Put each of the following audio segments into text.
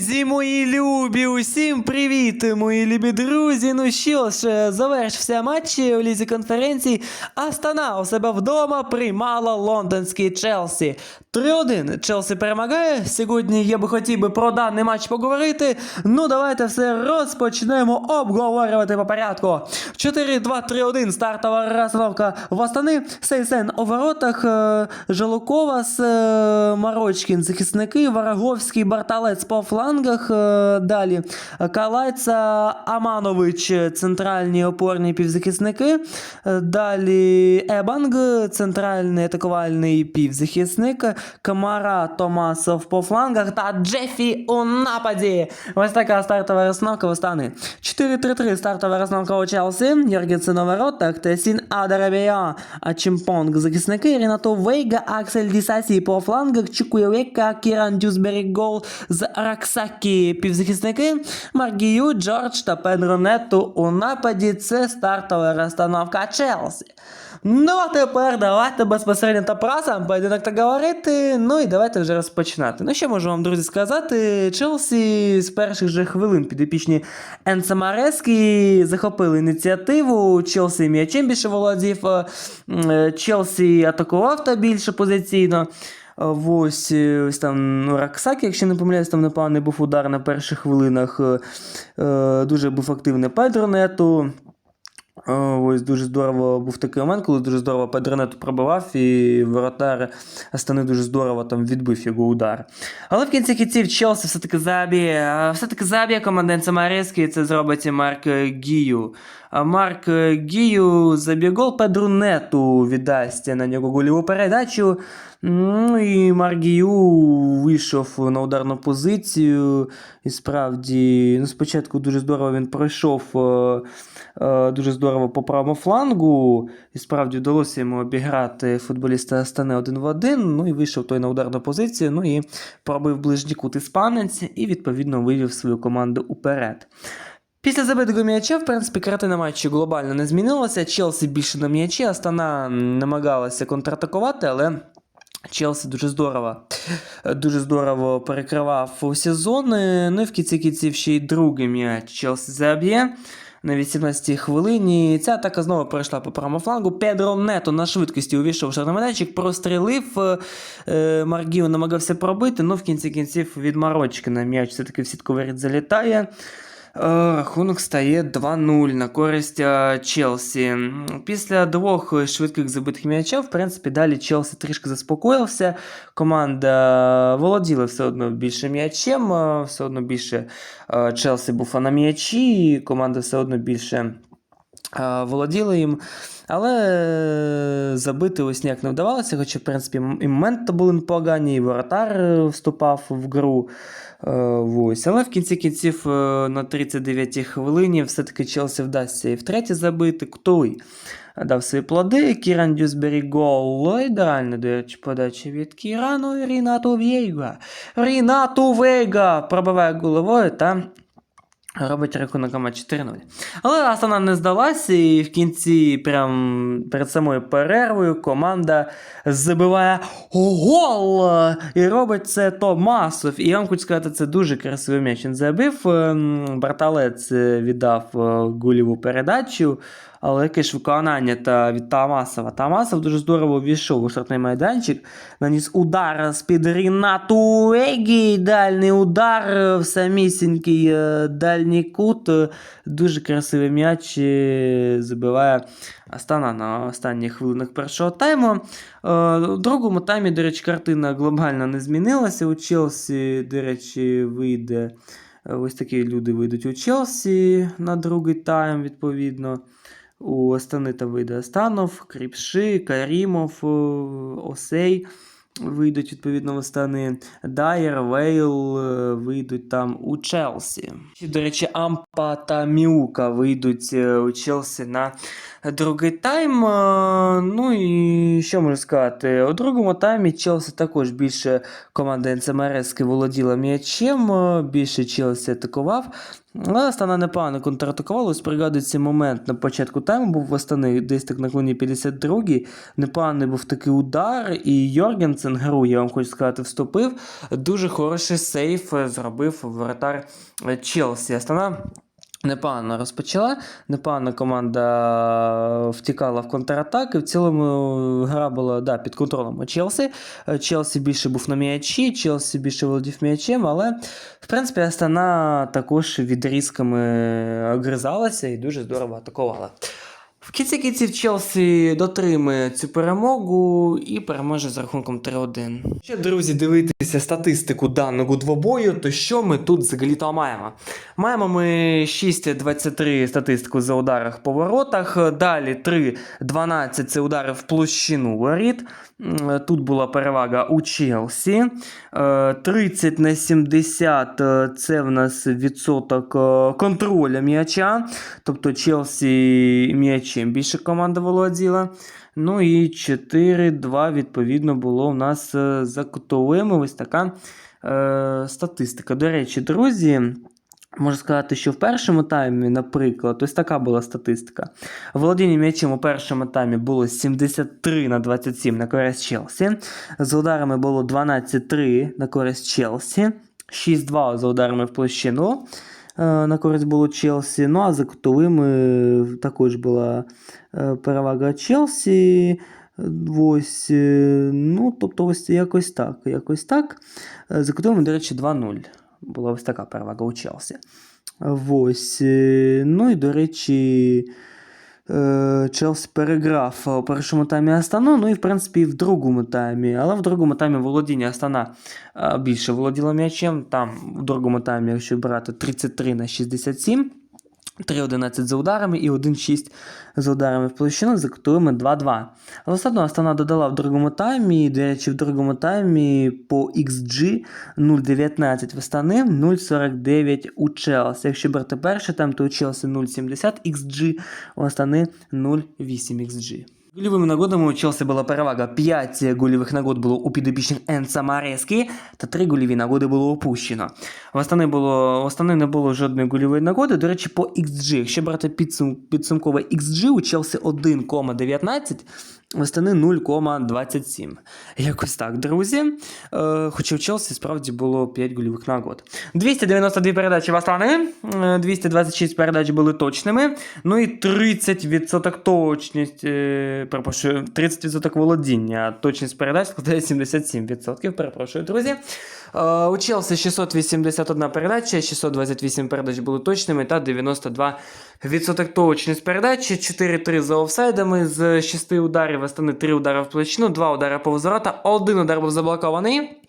Друзі, мої любі, усім привіт, мої любі друзі. Ну що ж, завершився матч у лізі конференції. Астана у себе вдома приймала лондонський Челсі. 3-1 Челсі перемагає. Сьогодні я би хотів би про даний матч поговорити. Ну, давайте все розпочнемо обговорювати по порядку. 4-2-3-1 стартова розстановка в Астани. Сейсен у воротах, е, Жалуковас, е, Марочкін, захисники, Вараговський, Барталець по флангах. е, Далі Калайца, Аманович, центральні опорні півзахисники. Далі Ебанг, центральний атакувальний півзахисник. Камара Томасов по флангах та Джефі у нападі. Ось така стартова розстановка в Астани. 4-3-3 стартова розстановка у Челсі. Єргенсен у воротах, Тесін Адарабія, Чимпонг захисники, Ренато Вейга, Аксель Дісасі по флангах, Чукуєвека, Кіран Дюсбері Гол з Раксакі півзахисники, Маргію, Джордж та Педро Нету у нападі. Це стартова розстановка Челсі. Ну, а тепер давайте безпосередньо та прасам поєдинок так говорити. Ну і давайте вже розпочинати. Ну, що можу вам, друзі, сказати? Челсі з перших же хвилин підопічні Енса Марески захопили ініціативу. Челсі м'ячем більше володів. е, е, Челсі атакував та більше позиційно. Ось, е, ось там ну, Раксак, якщо не помиляюсь, там непоганий був удар на перших хвилинах. Дуже був активний Педро Нету. О, Ось дуже здорово був такий момент, коли дуже здорово Педронету пробивав, і воротар Астани дуже здорово там відбив його удар. Але в кінці кінців Челсі все-таки заб'є. Все-таки заб'є команденця Марески, і це зробить Марк Гію. Марк Гію заб'є гол Педрунету віддасть на нього гольову передачу. Ну і Марк Гію вийшов на ударну позицію. І справді, ну, спочатку дуже здорово він пройшов. е, е, Дуже здорово по правому флангу, і справді вдалося йому обіграти футболіста Астани один в один. Ну і вийшов той на ударну позицію. Ну і пробив ближній кут іспанець і відповідно вивів свою команду уперед. Після забитого м'яча, в принципі, картина матчу глобально не змінилася. Челсі більше на м'ячі, Астана намагалася контратакувати, але. Челсі дуже здорово. Дуже здорово перекривав усі зони. Ну і в кінці кінців ще й другий м'яч Челсі заб'є. На 18-й хвилині ця атака знову пройшла по правому флангу. Педро Нето на швидкості увійшов майданчик, прострілив. е, Е, Маргіо намагався пробити, але в кінці кінців від Марочкина м'яч все-таки в сітку залітає. Е, Рахунок стає 2-0 на користь е, Челсі. Після двох швидких забитих м'ячів, в принципі, далі Челсі трішки заспокоївся. Команда володіла все одно більше м'ячем, е, все одно більше е, Челсі був на м'ячі, і команда все одно більше володіла їм. Але е, забити ось ніяк не вдавалося, хоча, в принципі, і моменти були непогані, і воротар е, вступав в гру. Е, Ось. Але в кінці кінців на 39-й хвилині все-таки Челсі вдасться і втретє забити. Ктуй дав свої плоди. Кіран Дюсбері гол. Ідеальна, до речі, подача від Кірану і Рінату Вейга. Рінату Вейга пробиває головою та робить рахунок матчі 4-0. Але Астана не здалася, і в кінці, прям перед самою перервою, команда забиває гол! І робить це Томасов. І я вам хочу сказати, це дуже красивий м'яч. Він забив. ем, Барталець е, віддав гуліву передачу. Але яке ж виконання та від Тамасова. Тамасов дуже здорово ввійшов у штрафний майданчик, наніс удар з-під Рінату Егі, дальній удар в самісінький е, дальній кут. Е, Дуже красивий м'яч е, забиває Астана на останніх хвилинах першого тайму. Е, У другому таймі, до речі, картина глобально не змінилася. У Челсі, до речі, вийде. е, Ось такі люди вийдуть у Челсі на другий тайм, відповідно. У Астани там вийде Астанов, Кріпши, Карімов, е, Осей вийдуть відповідно в Астани. Дайер, Вейл е, вийдуть там у Челсі. До речі, Ампа та Міука вийдуть е, у Челсі на другий тайм. Ну і що можу сказати? У другому таймі Челсі також більше команда НЦМРСки володіла м'ячем, більше Челсі атакував. Астана непогано контратакувала. Ось пригадується момент на початку тайму був в Астани десь так на клоні 52-й. Непоганий був такий удар, і Йоргенсен гру, я вам хочу сказати, вступив. Дуже хороший сейф е, зробив воротар е, Челсі. Астана Непогано розпочала, непогано команда втікала в контратаки. В цілому гра була да, під контролем у Челсі. Е, Челсі більше був на м'ячі, Челсі більше володів м'ячем, але в принципі Астана також відрізками огризалася і дуже здорово атакувала. В кінці кінців Челсі дотримує цю перемогу і переможе з рахунком 3-1. Ще, друзі, дивитися статистику даного двобою, то що ми тут взагалі-то маємо? Маємо ми 6-23 статистику за ударах по воротах, далі 3-12 це удари в площину воріт. Тут була перевага у Челсі. Е, 30 на 70 е, це в нас відсоток е, контроля м'яча. Тобто Челсі м'ячем більше команда володіла. Ну і 4-2, відповідно, було у нас е, за кутовими. Ось така е, статистика. До речі, друзі. Можу сказати, що в першому таймі, наприклад, ось така була статистика. Володіння м'ячем у першому таймі було 73 на 27 на користь Челсі. За ударами було 12-3 на користь Челсі. 6-2 за ударами в площину на користь було Челсі. Ну а за кутовими також була е, перевага Челсі. Ось, е, ну, тобто, ось якось так. Якось так. Е, За кутовими, до речі, 2-0. Була ось така перевага у Челсі. Ось. е, Ну і, до речі, е, Челсі переграв у першому таймі Астану, ну і в принципі і в другому таймі. Але в другому таймі володіння Астана е, більше володіла м'ячем. Там в другому таймі, якщо брати 33 на 67. 3-11 за ударами і 1-6 за ударами в площину, за кутовими 2-2. Але все одно Астана додала в другому таймі. До речі, в другому таймі по XG 0,19 в Астани, 0,49 у Челсі. Якщо брати перший тайм, то у Челсі 0,70 XG, у Астани 0,8 XG. Гольовими нагодами у Челсі була перевага. 5 гульових нагод було у підопічних Енса Марески, та 3 гульові нагоди було опущено. В Астани, було, в Астани не було жодної гульової нагоди. До речі, по XG. Якщо брати підсум, підсумкове XG, у Челсі 1,19, в 0,27. Якось так, друзі. Е, хоча в Челсі справді було 5 гольових нагод. 292 передачі в Астани, е, 226 передач були точними. Ну і 30% точність, е, перепрошую, 30% володіння. Точність передач складає 77%. Перепрошую, друзі. Е, у Челсі 681 передача, 628 передач були точними та 92% точність передачі, 4-3 за офсайдами, з 6 ударів Астани 3 удари в плечину, 2 удари повз ворота, один удар був заблокований.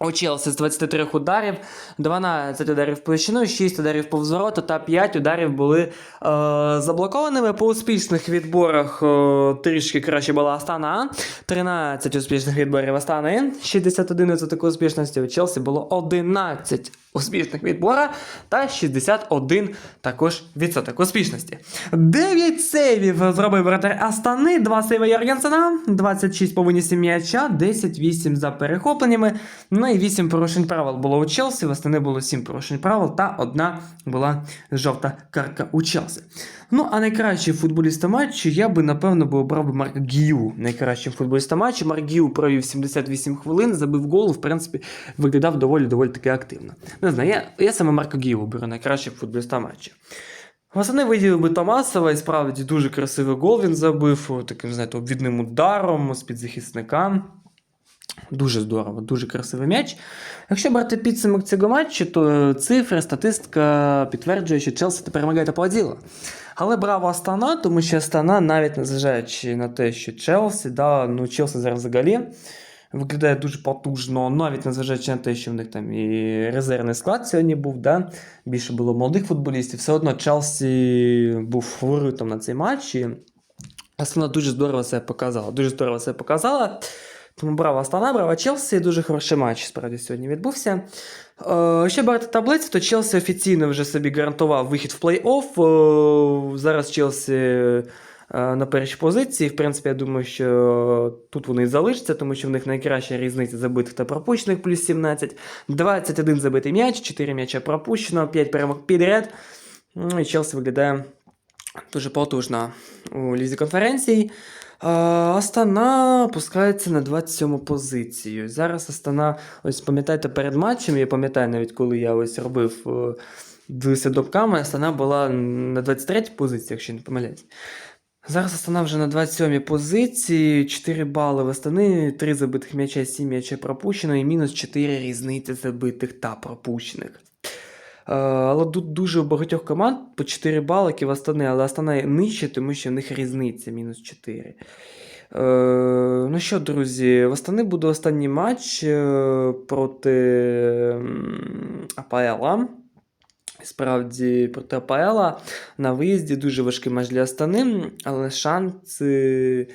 У Челсі з 23 ударів, 12 ударів площину, 6 ударів повз ворота та 5 ударів були е, заблокованими. По успішних відборах е, трішки краще була Астана. 13 успішних відборів Астани, 61% успішності. У Челсі було 11 успішних відбора та 61 також відсоток успішності. 9 сейвів зробив вратар Астани, 2 сейви Йоргенсена, 26 по винісі м'яча, 10-8 за перехопленнями. Ну і 8 порушень правил було у Челсі, в Астани було 7 порушень правил та одна була жовта картка у Челсі. Ну, а найкращий футболіста матчу я би, напевно, би обрав би Марка Гію. Найкращим футболістом матчу. Марк Гію провів 78 хвилин, забив гол, в принципі, виглядав доволі-доволі таки активно. Не знаю, я, я саме Марка Гію оберу найкращим футболіста матчу. Восени виділив би Томасова, і справді дуже красивий гол він забив, таким, знаєте, обвідним ударом з-під захисника. Дуже здорово, дуже красивий м'яч. Якщо брати підсумок цього матчу, то цифри, статистика підтверджує, що Челсі тепер перемагає та поділа. Але браво Астана, тому що Астана, навіть незважаючи на те, що Челсі, да, ну Челсі зараз взагалі виглядає дуже потужно, навіть незважаючи на те, що в них там і резервний склад сьогодні був, да, більше було молодих футболістів, все одно Челсі був фаворитом на цей матч. І Астана дуже здорово себе показала. Дуже здорово себе показала. Тому браво Астана, браво Челсі. Дуже хороший матч справді сьогодні відбувся. Е, Ще брати таблицю, то Челсі офіційно вже собі гарантував вихід в плей-офф. Е, Зараз Челсі е, на першій позиції. В принципі, я думаю, що тут вони і залишаться, тому що в них найкраща різниця забитих та пропущених плюс 17. 21 забитий м'яч, 4 м'яча пропущено, 5 перемог підряд. Ну і Челсі виглядає дуже потужно у лізі конференцій. Астана опускається на 27 позицію. Зараз Астана, ось пам'ятаєте, перед матчем, я пам'ятаю навіть коли я ось робив е, дивився допками, Астана була на 23 позиції, якщо не помиляюсь. Зараз Астана вже на 27 позиції, 4 бали в Астани, 3 забитих м'яча, 7 м'яча пропущено і мінус 4 різниці забитих та пропущених. Е, Але тут дуже у багатьох команд по 4 балики в Астани, але Астана нижче, тому що в них різниця мінус 4. Е, ну що, друзі, в Астани буде останній матч е, проти м, АПЛа. Справді проти АПЛа на виїзді дуже важкий матч для Астани, але шанси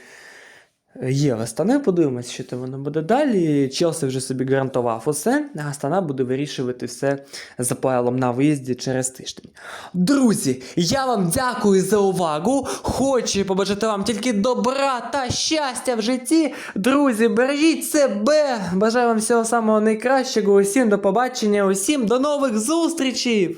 є в. Подивимось, що там воно буде далі. Челсі вже собі гарантував усе, а Астана буде вирішувати все з АПЛом на виїзді через тиждень. Друзі, я вам дякую за увагу. Хочу побажати вам тільки добра та щастя в житті. Друзі, бережіть себе. Бажаю вам всього самого найкращого. Усім до побачення, усім до нових зустрічей!